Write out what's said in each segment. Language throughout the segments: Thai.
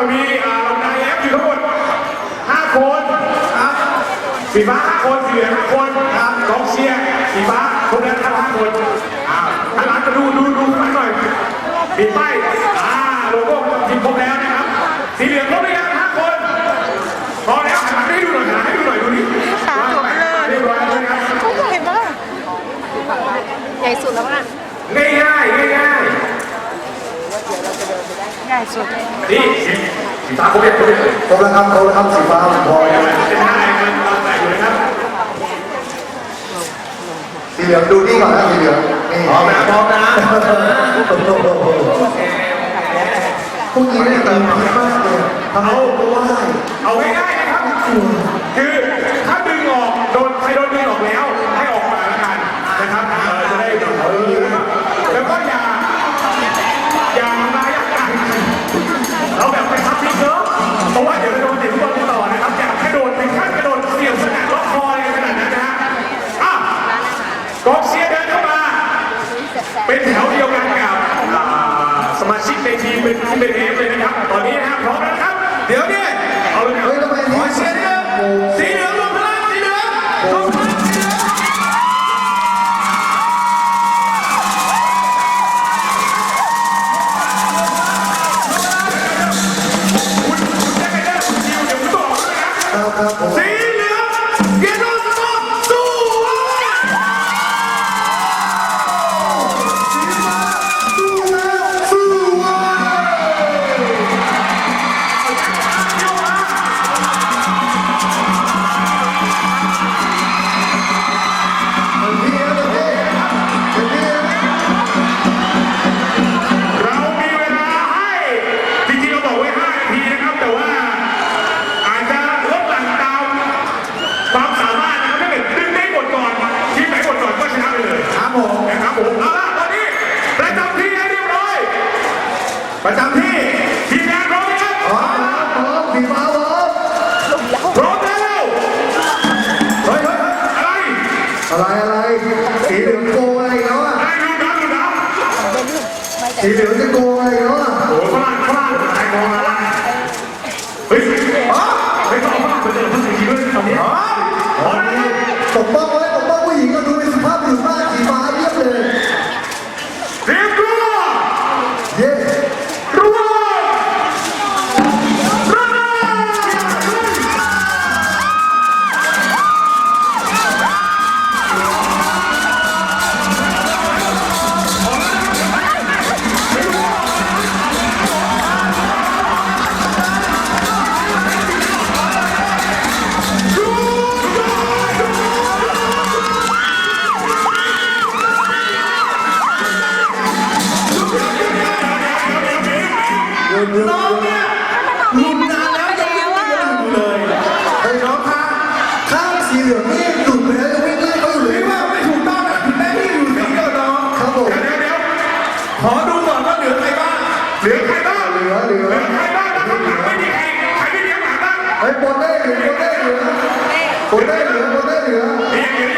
เรามีอ่าเราได้แอฟอยู่ทั้งหมดห้าคนครับสีฟ้าห้าคนสีเหลืองห้าคนครับกองเชียร์สีฟ้าคนนั้นทั้งห้าคนอ่าทางร้านจะดูดูดูข้างหลังหน่อยมีป้ายอ่าโลโก้ประจำทีมครบแล้วนะครับ สีเหลืองครบหรือยังห้าคนพอแล้วหันหลังให้ดูหน่อยหันหลังให้ดูหน่อยดูนี่ขาจบเลยเรียบร้อยแล้วนะครับเขาใหญ่มากใหญ่สุดแล้วมั้งง่ายง่ายง่ายง่าย ใหญ่สุดนี่สีฟ้าครบยังครบยังครบแล้วครับครบแล้วครสีฟ้าผมพอแล้วเป็นท่าอะไรกันเราใส่อยู่นะครับสีเหลืองดูนี่ก่อนนะสีเหลืองนี่พร้อมนะพร้อมนะพวกนี้เนี่ยเติมพีมากเลยทำเอาเพราะว่าเอาง่ายๆนะครับ คือถ้าดึงออกโดนใครโดนดึงออกแล้ว เชียร์เดินเข้ามา เป็นแถวเดียวกันกับอ่าสมาชิกในทีมเป็นที่เป็นเอฟเลยนะครับ ตอนนี้นะครับพร้อมแล้วนะครับ เดี๋ยวเนี่ยเอาเลยครับเฮ้ยทำไมขนี่อเชียร์เนี่ย ประจำที่ทีมงานพร้อมไหมครับพร้อมครับพร้อมสีฟ้าพร้อมพร้อมแล้วเฮ้ยเฮ้ยอะไรอะไรอะไรสีเหลืองโกงอะไรแล้วอะอะไรดูน้ำดูน้สีเหลืองจะโกงอะไรแล้วอะำโอ้ฝรั่งฝรั่งไอ้มองอะไรเฮ้ยอ๋อไม่ต้องเอาฝรั่งไปเจอภาษาอังกฤษด้วยตอนนี้อ๋ออ๋อนะครับปกป้องไว้ปกป้องผู้หญิงก็ดูเป็นสุภาพบุรุษมากสีฟ้าเยี่ยมเลยเตรียม น้องเนี่ยลุ้นนานแล้วยังไม่ได้ลุ้นเลยเฮ้น้องคะข้ามสีเหลืองนี่หลุดไปแล้วยังไม่ไล่เขาอยู่เลยว่าไม่ถูกต้องนะแม่พี่อยู่สีเดียวน้องครับผมเดี๋ยวเดี๋ยวขอดูก่อนว่าเหลือใครบ้างเหลือใครบ้างเหลือเหลือใครบ้างนะข้างหลังไม่มีใครใครไม่มีข้างหลังบ้างเฮ้ยบนได้เหลือบนได้เหลือบนได้เหลือบนได้เหลือ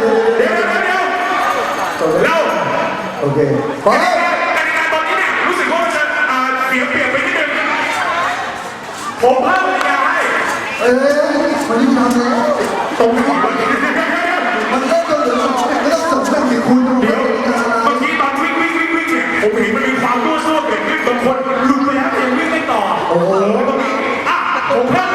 เฮ้ยเดี๋ยวเดี๋ยวเดี๋ยวจบแล้วเราโอเคพร้อมกติกาตอนนี้เนี่ยรู้สึกว่ามันจะอ่าเสียเปรียบไปนิดนึงผมเพิ่มกติกาให้เอ้ยมันยิ่งทำแล้วตรงนี้ก่อนมันเริ่มต้นเหลือสองไม่ต้องสองแบบสี่คูณตรงเดี๋นี้ยวเป็นการเมื่อกี้ตอนวิ่งวิ่งวิ่งวิ่งเนี่ยผมเห็นมันมีความรั่วซั่วเกิดขึ้นบางคนหลุดไปแล้วแต่ยังวิ่งไม่ต่อโอ้โหตรงนี้อะผมเพิ่ม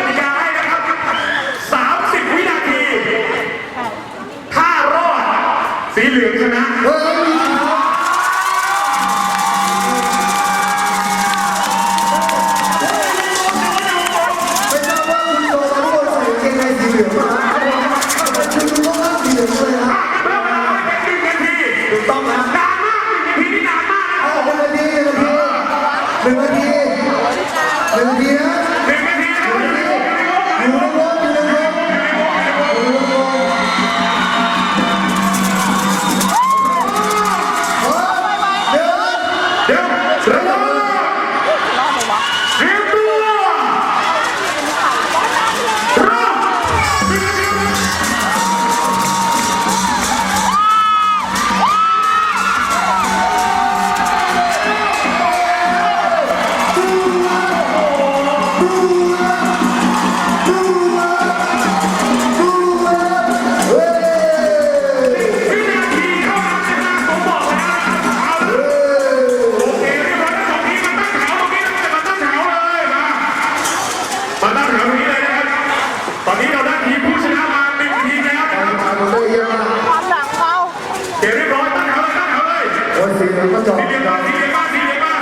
ดีเหลืองมาสีเหลืองมาสีเหลืองมา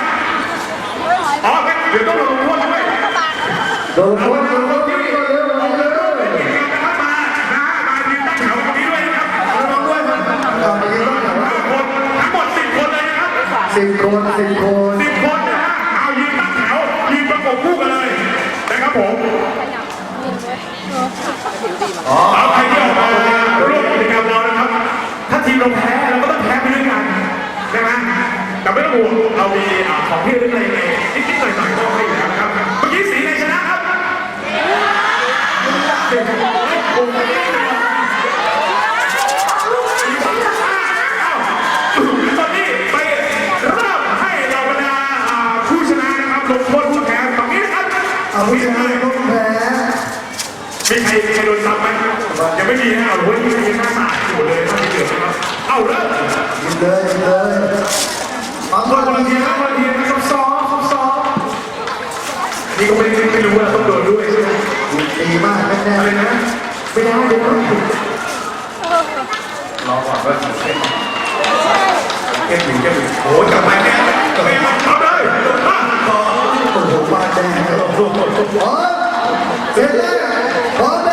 อ๋อเดี๋ยวต้องลงโทษด้วยโดนคนโดนคนเร็วมาเลยเก่งนะครับมามาดูตั้งแถวพรีด้วยนะครับระวังด้วยครับตอนนี้ต้องถามว่าคนทั้งหมดสิบคนเลยครับสิบคนสิบคนสิบคนนะฮะเอายืนตั้งแถวยืนประกบคู่กันเลยนะครับผมเอาใครที่อ ของที่ระลึกอะไรในนิดๆหน่อยๆก็ให้อยู่แล้วนะครับ เมื่อกี้สีในชนะครับตอนนี้ไปเริ่มให้เราบรรดาอ่าผู้ชนะนะครับลงโทษผู้แพ้ฝั่งนี้นะครับเอาผู้ชนะต้องแพ้มีใครมีใครโดนซ้ำไหมยังไม่มีนะเอาเฮ้ยมีใครหน้าสาดอยู่เลยถ้ามีเหลือนะครับ เอาเริ่มยิงเลยเลย ก็ไม่ไม่รู้ว่าต้องโดนด้วยใช่ไหมดีมากแน่อะไรนะไม่ได้เลยนะรอก่อนว่าเส้นเก็บถึงเก็บถึงโอ้ยกลับมาแน่ไม่มาเอาเลยมาๆโอ้โหมาแน่พร้อมเสร็จแล้วพร้อมแล้